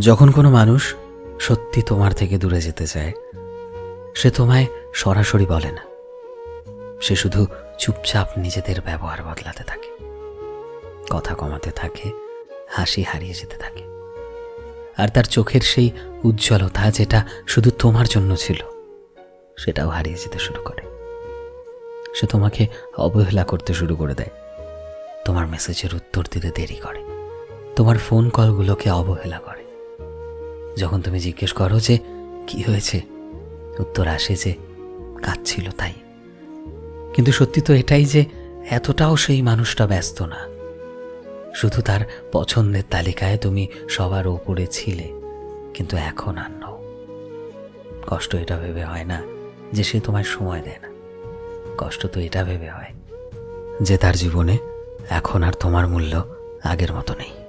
যখন কোনো মানুষ সত্যি তোমার থেকে দূরে যেতে চায়, সে তোমায় সরাসরি বলে না। সে শুধু চুপচাপ নিজেদের ব্যবহার বদলাতে থাকে। কথা কমাতে থাকে, হাসি হারিয়ে যেতে থাকে। আর তার চোখের সেই উজ্জ্বলতা যেটা শুধু তোমার জন্য ছিল, সেটাও হারিয়ে যেতে শুরু করে। সে তোমাকে অবহেলা করতে শুরু করে দেয়। তোমার মেসেজের উত্তর দিতে দেরি করে। তোমার ফোন কলগুলোকে অবহেলা করে। যখন তুমি জিজ্ঞেস করো যে, কি হয়েছে? উত্তর আসে যে, কাঁদছিল তাই। কিন্তু সত্যি তো এটাই যে, এতটাও সেই মানুষটা ব্যস্ত না। শুধু তার পছন্দের তালিকায় তুমি সবার ওপরে ছিলে, কিন্তু এখন আর নও। কষ্ট এটা ভেবে হয় না যে সে তোমায় সময় দেয় না। কষ্ট তো এটা ভেবে হয় যে তার জীবনে এখন আর তোমার মূল্য আগের মতো নেই।